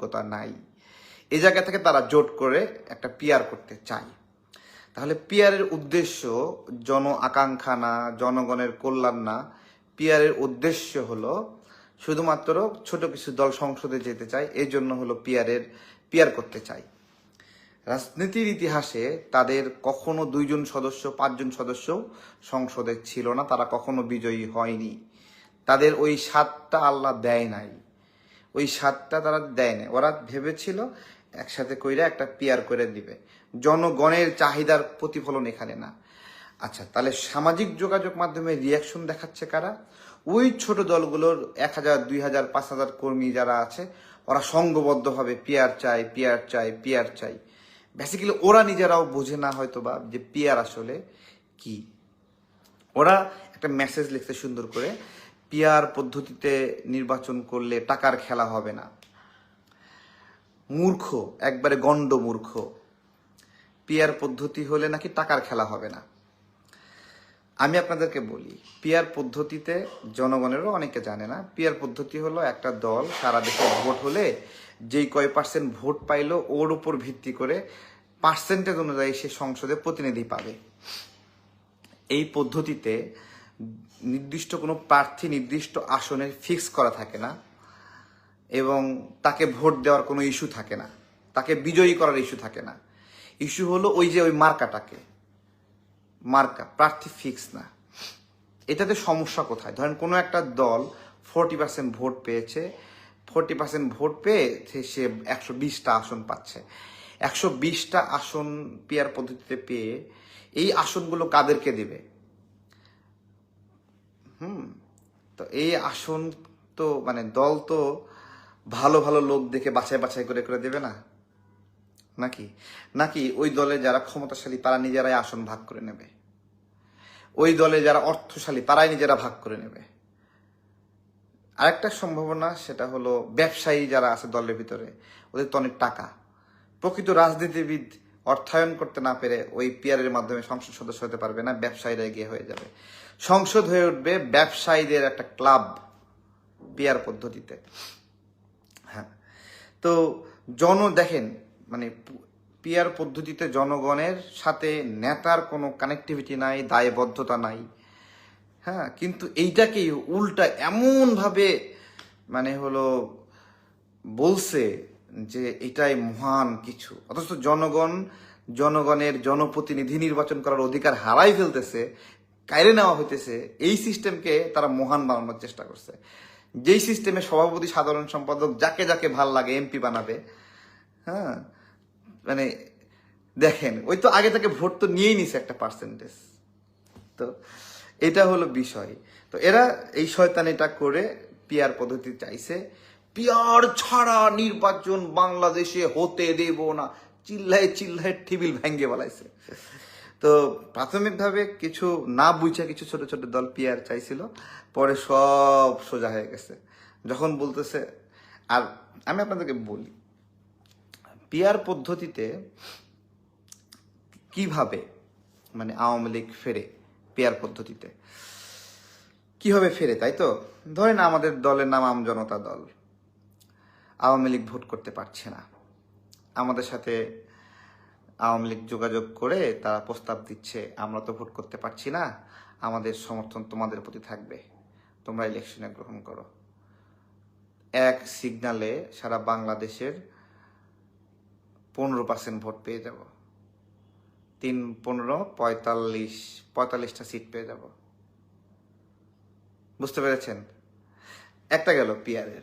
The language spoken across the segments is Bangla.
যোগ্যতা নাই। এ জায়গা থেকে তারা জোট করে একটা পিয়ার করতে চায়। তাহলে পিয়ারের উদ্দেশ্য জন আকাঙ্ক্ষা না, জনগণের কল্যাণ না। পিয়ারের উদ্দেশ্য হলো শুধুমাত্র ছোট কিছু দল সংসদে যেতে চায় এই জন্য হলো পিয়ারের পিয়ার করতে চাই রাজনীতির ইতিহাসে তাদের কখনো দুইজন সদস্য, পাঁচজন সদস্য সংসদে ছিল না, তারা কখনো বিজয়ী হয়নি। তাদের ওই স্বাদটা আল্লাহ দেয় নাই। ওই স্বাদটা তারা দেয় নাই ওরা ভেবেছিল একসাথে কইরা একটা পিয়ার করে দিবে। জনগণের চাহিদার প্রতিফলন এখানে না। আচ্ছা তাহলে সামাজিক যোগাযোগ মাধ্যমে রিয়াকশন দেখাচ্ছে কারা? ওই ছোট দলগুলোর এক হাজার, দুই হাজার, পাঁচ হাজার কর্মী যারা আছে, ওরা সংঘবদ্ধভাবে পিয়ার চাই পিয়ার চাই পিয়ার চাই। বেসিক্যালি ওরা নিজেরাও বোঝে না হয়তো বা যে পিয়ার আসলে কি। ওরা একটা মেসেজ লিখতে সুন্দর করে পিয়ার পদ্ধতিতে নির্বাচন করলে টাকার খেলা হবে না। মূর্খ, একবারে গণ্ড মূর্খ। পিয়ার পদ্ধতি হলে নাকি টাকার খেলা হবে না। আমি আপনাদেরকে বলি পিয়ার পদ্ধতিতে জনগণেরও অনেকে জানে না পিয়ার পদ্ধতি হলো একটা দল সারা দেশে ভোট হলে যেই কয় পার্সেন্ট ভোট পাইলো ওর উপর ভিত্তি করে পার্সেন্টেজ অনুযায়ী সে সংসদে প্রতিনিধি পাবে। এই পদ্ধতিতে নির্দিষ্ট কোনো প্রার্থী নির্দিষ্ট আসনে ফিক্স করা থাকে না এবং তাকে ভোট দেওয়ার কোনো ইস্যু থাকে না। তাকে বিজয়ী করার ইস্যু থাকে না। ইস্যু হলো ওই যে ওই মার্কাটাকে। মার্কা, প্রার্থী ফিক্স না। এটাতে সমস্যা কোথায়? ধরেন কোনো একটা দল ফোরটি পার্সেন্ট ভোট পেয়েছে ফোরটি পার্সেন্ট ভোট পেয়ে সে- একশো বিশটা আসন পাচ্ছে। একশো বিশটা আসন পেয়ার পদ্ধতিতে পেয়ে এই আসনগুলো কাদেরকে দেবে? হুম, তো এই আসন তো মানে দল তো ভালো ভালো লোক দেখে বাছাই বাছাই করে করে দেবে না? নাকি? নাকি ওই দলে যারা ক্ষমতাশালী তারা নিজেরাই আসন ভাগ করে নেবে? ওই দলে যারা অর্থশালী তারাই নিজেরা ভাগ করে নেবে? আরেকটা সম্ভাবনা সেটা হলো ব্যবসায়ী যারা আছে দলের ভিতরে, ওদের তো অনেক টাকা। প্রকৃত রাজনীতিবিদ অর্থায়ন করতে না পেরে ওই পিয়ারের মাধ্যমে সংসদ সদস্য হতে পারবে না, ব্যবসায়ীরা এগিয়ে হয়ে যাবে। সংসদ হয়ে উঠবে ব্যবসায়ীদের একটা ক্লাব পিয়ার পদ্ধতিতে। হ্যাঁ। তো জন, দেখেন মানে পিয়ার পদ্ধতিতে জনগণের সাথে নেতার কোনো কানেক্টিভিটি নাই, দায়বদ্ধতা নাই। হ্যাঁ কিন্তু এইটাকেই উল্টা এমনভাবে মানে হলো বলছে যে এটাই মহান কিছু। অথচ জনগণ, জনগণের জনপ্রতিনিধি নির্বাচন করার অধিকার হারাই ফেলতেছে, কাইরে নেওয়া হইতেছে, এই সিস্টেমকে তারা মহান বানানোর চেষ্টা করছে। যেই সিস্টেমে সভাপতি, সাধারণ সম্পাদক যাকে যাকে ভালো লাগে এমপি বানাবে হ্যাঁ? মানে দেখেন, ওই তো আগে থেকে ভোট তো নিয়েই নিছে একটা পার্সেন্টেজ তো এটা হলো বিষয়। তো এরা এই শয়তানিটা করে পিয়ার পদ্ধতি চাইছে। পিয়ার ছাড়া নির্বাচন বাংলাদেশে হতে দেব না। চিল্লায় চিল্লায় টিবিল ভেঙ্গে বলাইছে তো প্রাথমিকভাবে কিছু না বুঝে কিছু ছোট ছোট দল পিয়ার চাইছিল, পরে সব সোজা হয়ে গেছে। যখন বলতেছে, আর আমি আপনাদেরকে বলি, পিয়ার পদ্ধতিতে কীভাবে মানে আওয়ামী লীগ ফেরে পেয়ার পদ্ধতিতে? কীভাবে ফেরে, তাই তো? ধরেন আমাদের দলের নাম আম জনতা দল। আওয়ামী লীগ ভোট করতে পারছে না। আমাদের সাথে আওয়ামী লীগ যোগাযোগ করে তারা প্রস্তাব দিচ্ছে, আমরা তো ভোট করতে পারছি না। আমাদের সমর্থন তোমাদের প্রতি থাকবে। তোমরা ইলেকশনে গ্রহণ করো। এক সিগনালে সারা বাংলাদেশের পনেরো পার্সেন্ট ভোট পেয়ে যাব। তিন পনেরো, পঁয়তাল্লিশ, পঁয়তাল্লিশটা সিট পেয়ে যাব। বুঝতে পেরেছেন? একটা গেল পিয়ারের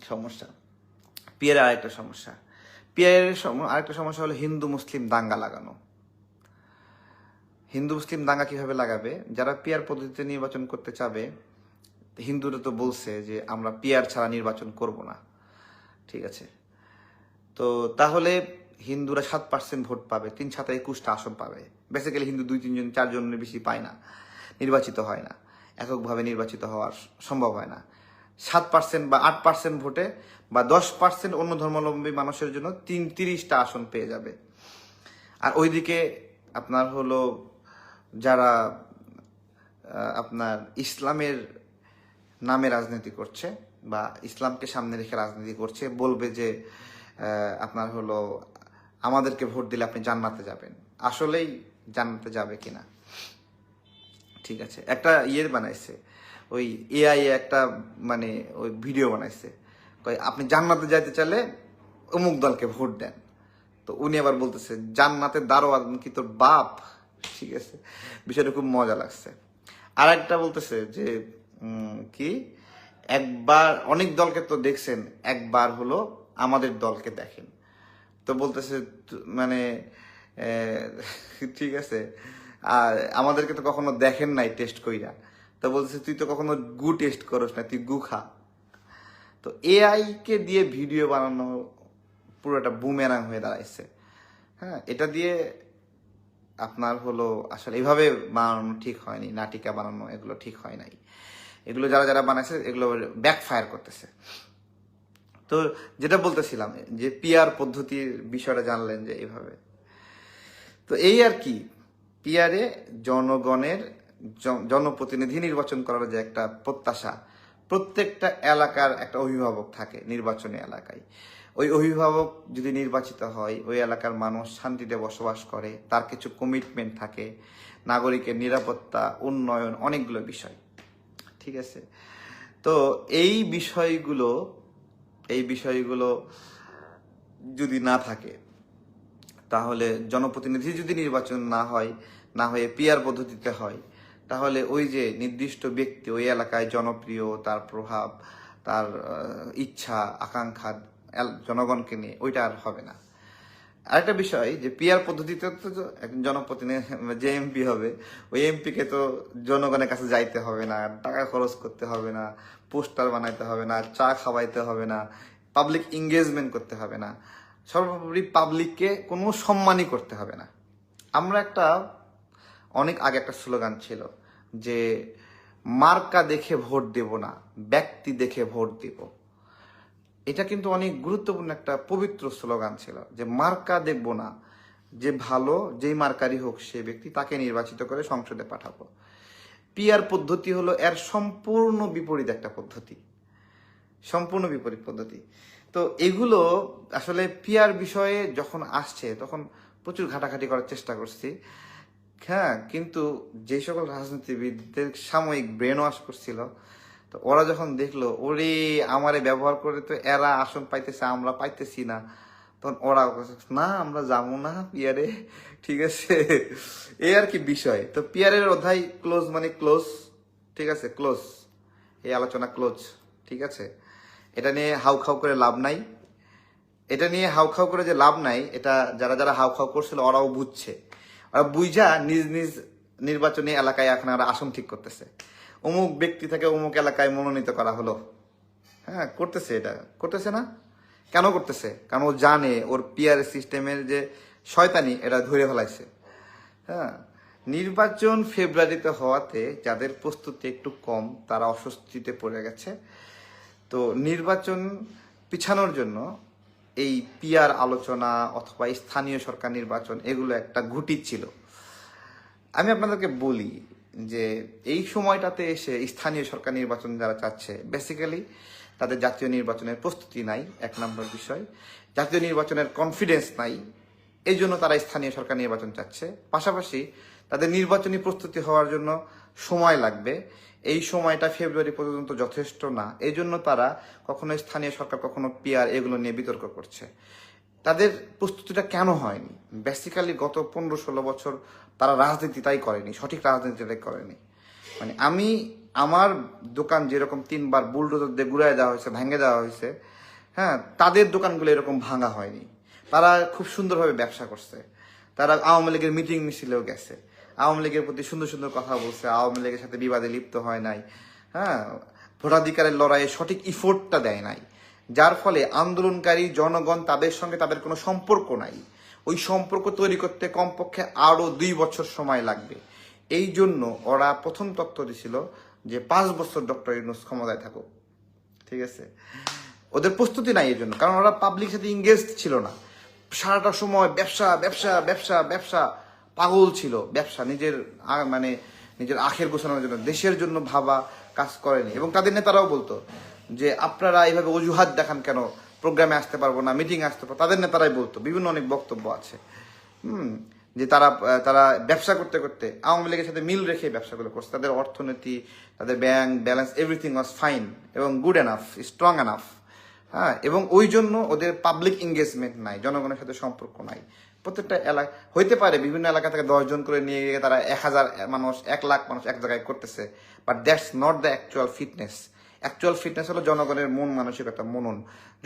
সমস্যা। পিয়ারের আরেকটা সমস্যা। পিয়ারের আরেকটা সমস্যা হলো হিন্দু মুসলিম দাঙ্গা লাগানো। হিন্দু মুসলিম দাঙ্গা কীভাবে লাগাবে? যারা পিয়ার পদ্ধতিতে নির্বাচন করতে চাবে, হিন্দুরা তো বলছে যে আমরা পিয়ার ছাড়া নির্বাচন করব না। ঠিক আছে? তো তাহলে হিন্দুরা সাত পার্সেন্ট ভোট পাবে, তিন সাথে একুশটা আসন পাবে। বেসিক্যালি হিন্দু দুই, তিনজন, চারজনের বেশি পায় না, নির্বাচিত হয় না। এককভাবে নির্বাচিত হওয়ার সম্ভব হয় না। সাত পার্সেন্ট বা আট পার্সেন্ট ভোটে বা দশ পার্সেন্ট অন্য ধর্মাবলম্বী মানুষের জন্য তিন তিরিশটা আসন পেয়ে যাবে। আর ওইদিকে আপনার হলো যারা আপনার ইসলামের নামে রাজনীতি করছে বা ইসলামকে সামনে রেখে রাজনীতি করছে, বলবে যে আপনার হলো আমাদেরকে ভোট দিলে আপনি জান্নাতে যাবেন। আসলেই জান্নাতে যাবে কিনা? ঠিক আছে। একটা ইয়ে বানাইছে ওই এআই একটা মানে ওই ভিডিও বানাইছে। কয়, আপনি জান্নাতে যাইতে চাইলে অমুক দলকে ভোট দেন। তো উনি আবার বলতেছে, জান্নাতের দারোয়ান কি তোর বাপ। ঠিক আছে। বিষয়টা খুব মজা লাগছে। আর একটা বলতেছে যে কি, একবার অনেক দলকে তো দেখছেন, একবার হলো আমাদের দলকে দেখেন। তো বলতেছে মানে ঠিক আছে। আর আমাদেরকে তো কখনো দেখেন নাই, টেস্ট কইরা। তো বলতেছে, তুই তো কখনো গু টেস্ট করস না, তুই গু খা। তো এআই কে দিয়ে ভিডিও বানানো পুরোটা বুমেরাং হয়ে দাঁড়াইছে। হ্যাঁ এটা দিয়ে আপনার হলো আসলে এইভাবে বানানো ঠিক হয়নি, নাটিকা বানানো এগুলো ঠিক হয় নাই। এগুলো যারা যারা বানাইছে, এগুলো ব্যাকফায়ার করতেছে। তো যেটা বলতেছিলাম, যে পিয়ার পদ্ধতির বিষয়টা জানলেন যে এইভাবে তো এই আর কি পিয়ারে জনগণের জন- জনপ্রতিনিধি নির্বাচন করার যে একটা প্রত্যাশা, প্রত্যেকটা এলাকার একটা অভিভাবক থাকে নির্বাচনী এলাকায়। ওই অভিভাবক যদি নির্বাচিত হয়, ওই এলাকার মানুষ শান্তিতে বসবাস করে, তার কিছু কমিটমেন্ট থাকে, নাগরিকের নিরাপত্তা, উন্নয়ন, অনেকগুলো বিষয়। ঠিক আছে? তো এই বিষয়গুলো এই বিষয়গুলো যদি না থাকে, তাহলে জনপ্রতিনিধি যদি নির্বাচন না হয়, না হয়ে পিয়ার পদ্ধতিতে হয় তাহলে ওই যে নির্দিষ্ট ব্যক্তি, ওই এলাকায় জনপ্রিয়, তার প্রভাব, তার ইচ্ছা, আকাঙ্ক্ষা জনগণকে নিয়ে, ওইটা আর হবে না। আরেকটা বিষয় যে পিয়ার পদ্ধতিতে তো একজন জনপ্রতিনিধি যে এমপি হবে, ওই এমপি কে তো জনগণের কাছে যাইতে হবে না, টাকা খরচ করতে হবে না, পোস্টার বানাইতে হবে না, চা খাওয়াইতে হবে না পাবলিক এঙ্গেজমেন্ট করতে হবে না, সর্বোপরি পাবলিককে কোনো সম্মানই করতে হবে না। আমরা একটা অনেক আগে একটা স্লোগান ছিল যে, মার্কা দেখে ভোট দেব না, ব্যক্তি দেখে ভোট দিব। এটা কিন্তু অনেক গুরুত্বপূর্ণ একটা পবিত্র স্লোগান ছিল যে, মার্কা দেখব না, যে ভালো, যেই মার্কারই হোক সে ব্যক্তি, তাকে নির্বাচিত করে সংসদে পাঠাবো। পিয়ার পদ্ধতি হলো এর সম্পূর্ণ বিপরীত একটা পদ্ধতি। সম্পূর্ণ বিপরীত পদ্ধতি। তো এগুলো আসলে পিয়ার বিষয়ে যখন আসছে, তখন প্রচুর ঘাটাঘাটি করার চেষ্টা করছি। হ্যাঁ কিন্তু যে সকল রাজনীতিবিদদের সাময়িক ব্রেন ওয়াশ করছিল, তো ওরা যখন দেখল, ওরে, আমারে ব্যবহার করে তো এরা আসন পাইতেছে, আমরা পাইতেছি না। তখন ওরা না, আমরা যাব না, পিয়ারে, ঠিক আছে। এই আর কি বিষয়। তো পিয়ারের অধ্যায় ক্লোজ মানে ক্লোজ ঠিক আছে ক্লোজ এই আলোচনা ক্লোজ ঠিক আছে? এটা নিয়ে হাউ খাউ করে লাভ নাই। এটা নিয়ে হাউ খাউ করে যে লাভ নাই, এটা যারা যারা হাউ খাউ করছিল, ওরাও বুঝছে। বুঝা নিজ নিজ নির্বাচনী এলাকায় এখন আর আসন ঠিক করতেছে। অমুক ব্যক্তি থেকে অমুক এলাকায় মনোনীত করা হলো। হ্যাঁ করতেছে এটা। করতেছে না? কেন করতেছে? কারণ ও জানে, ওর পিআর সিস্টেমের যে শয়তানি, এটা ধরে ফেলাইছে। হ্যাঁ নির্বাচন ফেব্রুয়ারিতে হওয়াতে যাদের প্রস্তুতি একটু কম, তারা অস্বস্তিতে পড়ে গেছে। তো নির্বাচন পিছানোর জন্য এই পিয়ার আলোচনা অথবা স্থানীয় সরকার নির্বাচন, এগুলো একটা ঘুটি ছিল। আমি আপনাদেরকে বলি যে এই সময়টাতে এসে স্থানীয় সরকার নির্বাচন যারা চাচ্ছে বেসিক্যালি তাদের জাতীয় নির্বাচনের প্রস্তুতি নাই, এক নম্বর বিষয়। জাতীয় নির্বাচনের কনফিডেন্স নাই এই জন্য তারা স্থানীয় সরকার নির্বাচন চাচ্ছে। পাশাপাশি তাদের নির্বাচনী প্রস্তুতি হওয়ার জন্য সময় লাগবে। এই সময়টা ফেব্রুয়ারি পর্যন্ত যথেষ্ট না। এই জন্য তারা কখনো স্থানীয় সরকার, কখনো পিআর এগুলো নিয়ে বিতর্ক করছে। তাদের প্রস্তুতিটা কেন হয়নি? বেসিক্যালি গত পনেরো ষোলো বছর তারা রাজনীতিটাই করেনি, সঠিক রাজনীতিটাই করেনি। মানে আমি, আমার দোকান যেরকম তিনবার বুলডোজার দিয়ে ঘুরাই দেওয়া হয়েছে, ভেঙে দেওয়া হয়েছে হ্যাঁ তাদের দোকানগুলো এরকম ভাঙা হয়নি। তারা খুব সুন্দরভাবে ব্যবসা করছে। তারা আওয়ামী লীগের মিটিং মিছিলেও গেছে। আওয়ামী লীগের প্রতি সুন্দর সুন্দর কথা বলছে, আওয়ামী লীগের সাথে বিবাদে লিপ্ত হয় নাই হ্যাঁ? ভোটাধিকারের লড়াইয়ে সঠিক ইফোর্টটা দেয় নাই। যার ফলে আন্দোলনকারী জনগণ তাদের সঙ্গে তাদের কোনো সম্পর্ক নাই। ওই সম্পর্ক তৈরি করতে কমপক্ষে আরও দুই বছর সময় লাগবে। এই জন্য ওরা প্রথম তত্ত্ব দিছিল যে পাঁচ বছর ডক্টর ইউনুস ক্ষমতায় থাকুক। ঠিক আছে? ওদের প্রস্তুতি নাই এই জন্য কারণ ওরা পাবলিক সাথে ইংগেজ ছিল না। সারাটা সময় ব্যবসা ব্যবসা ব্যবসা ব্যবসা পাগল ছিল, ব্যবসা, নিজের মানে নিজের আখের গোছানোর জন্য, দেশের জন্য ভাবা কাজ করেনি। এবং তাদের নেতারাও বলতো যে, আপনারা এইভাবে অজুহাত দেখান কেন? প্রোগ্রামে আসতে পারব না, মিটিং আসতে পারব তাদের নেতারাই বলতো, বিভিন্ন অনেক বক্তব্য আছে। হুম, যে তারা তারা ব্যবসা করতে করতে আওয়ামী লীগের সাথে মিল রেখে ব্যবসাগুলো করছে। তাদের অর্থনীতি, তাদের bank balance, everything was fine এবং গুড এনাফ, স্ট্রং এনাফ। হ্যাঁ এবং ওই জন্য ওদের পাবলিক এঙ্গেজমেন্ট নাই, জনগণের সাথে সম্পর্ক নাই। প্রত্যেকটা এলাকা হইতে পারে বিভিন্ন এলাকা থেকে দশজন করে নিয়ে গিয়ে তারা এক হাজার মানুষ, এক লাখ মানুষ এক জায়গায় করতেছে। But that's not the actual fitness actual fitness হলো জনগণের মন মানসিকতা, মনন।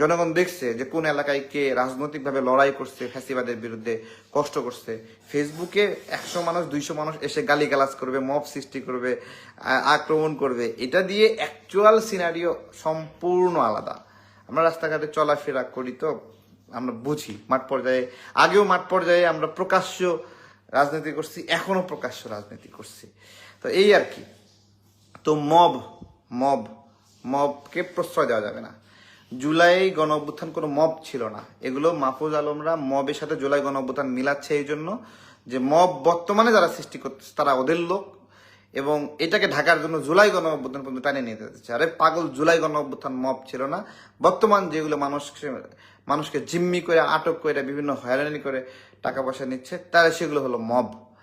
জনগণ দেখছে যে কোন এলাকায় কে রাজনৈতিকভাবে লড়াই করছে, ফ্যাসিবাদের বিরুদ্ধে কষ্ট করছে। ফেসবুকে একশো মানুষ, দুইশো মানুষ এসে গালিগালাজ করবে, মব সৃষ্টি করবে আক্রমণ করবে। এটা দিয়ে অ্যাকচুয়াল সিনারিও সম্পূর্ণ আলাদা। আমরা রাস্তাঘাটে চলাফেরা করি তো আমরা বুঝি, মাঠ পর্যায়ে, আগেও মাঠ পর্যায়ে আমরা প্রকাশ্য রাজনীতি করছি এখনও প্রকাশ্য রাজনীতি করছি। তো এই আর কি। তো মব মব, মবকে প্রশ্রয় দেওয়া যাবে না। জুলাই গণ অভ্যুত্থান কোনো মব ছিল না। এগুলো মাহফুজ আলমরা মবের সাথে জুলাই গণ অভ্যুত্থান মিলাচ্ছে এই জন্য যে মব বর্তমানে যারা সৃষ্টি করতেছে তারা ওদের লোক এবং এটাকে ঢাকার জন্য জুলাই গণ অভ্যুত্থান পর্যন্ত টানে নিয়ে যেতেছে আরে পাগল, জুলাই গণ অভ্যুত্থান মব ছিল না। বর্তমান যেগুলো মানুষকে মানুষকে জিম্মি করে, আটক করে, বিভিন্ন হয়রানি করে টাকা পয়সা নিচ্ছে তারা সেগুলো হলো মব।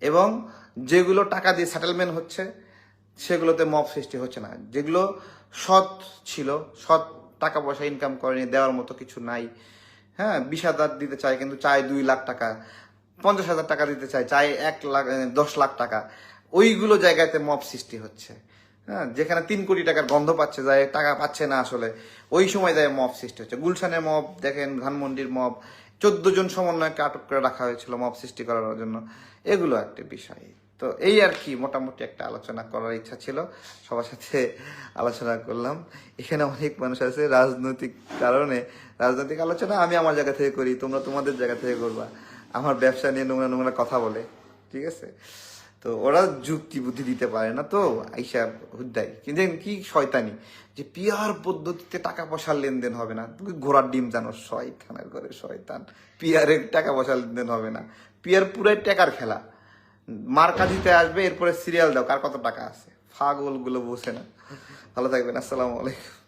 এবং যেগুলো টাকা দিয়ে সেটেলমেন্ট হচ্ছে, সেগুলোতে মব সৃষ্টি হচ্ছে না। যেগুলো সৎ ছিল, সৎ টাকা পয়সা ইনকাম করেনি, দেওয়ার মতো কিছু নাই। হ্যাঁ বিশ হাজার দিতে চায়, কিন্তু চায় দুই লাখ টাকা, পঞ্চাশ হাজার টাকা দিতে চায় চায় এক লাখ, দশ লাখ টাকা। ওইগুলো জায়গাতে মব সৃষ্টি হচ্ছে। হ্যাঁ যেখানে তিন কোটি টাকার গন্ধ পাচ্ছে, যায় টাকা পাচ্ছে না আসলে। ওই সময় যায় মব সৃষ্টি হচ্ছে। গুলশানের মব, দেখেন ধানমন্ডির মব, চোদ্দ জন সমন্বয়কে আটক করে রাখা হয়েছিল মব সৃষ্টি করার জন্য। এগুলো একটা বিষয়। তো এই আর কি, মোটামুটি একটা আলোচনা করার ইচ্ছা ছিল। সবার সাথে আলোচনা করলাম। এখানে অনেক মানুষ আছে রাজনৈতিক কারণে। রাজনৈতিক আলোচনা আমি আমার জায়গা থেকে করি, তোমরা তোমাদের জায়গা থেকে করবা। আমার ব্যবসা নিয়ে নোংরা নোংরা কথা বলে, ঠিক আছে? তো ওরা যুক্তি বুদ্ধি দিতে পারে না তো, আইসা হুদ্দাই কিন্তু কি শয়তানি, যে পিয়ার পদ্ধতিতে টাকা পয়সার লেনদেন হবে না। তুমি ঘোড়ার ডিম জানো, শয়তানের ঘরে শয়তান। পিয়ারের টাকা পয়সার লেনদেন হবে না। পিয়ার পুরাই টাকার খেলা। মার্কা দিতে আসবে, এরপরে সিরিয়াল দাও, কার কত টাকা আছে? ফাগলগুলো বসে না। ভালো থাকবেন, আসসালামু আলাইকুম।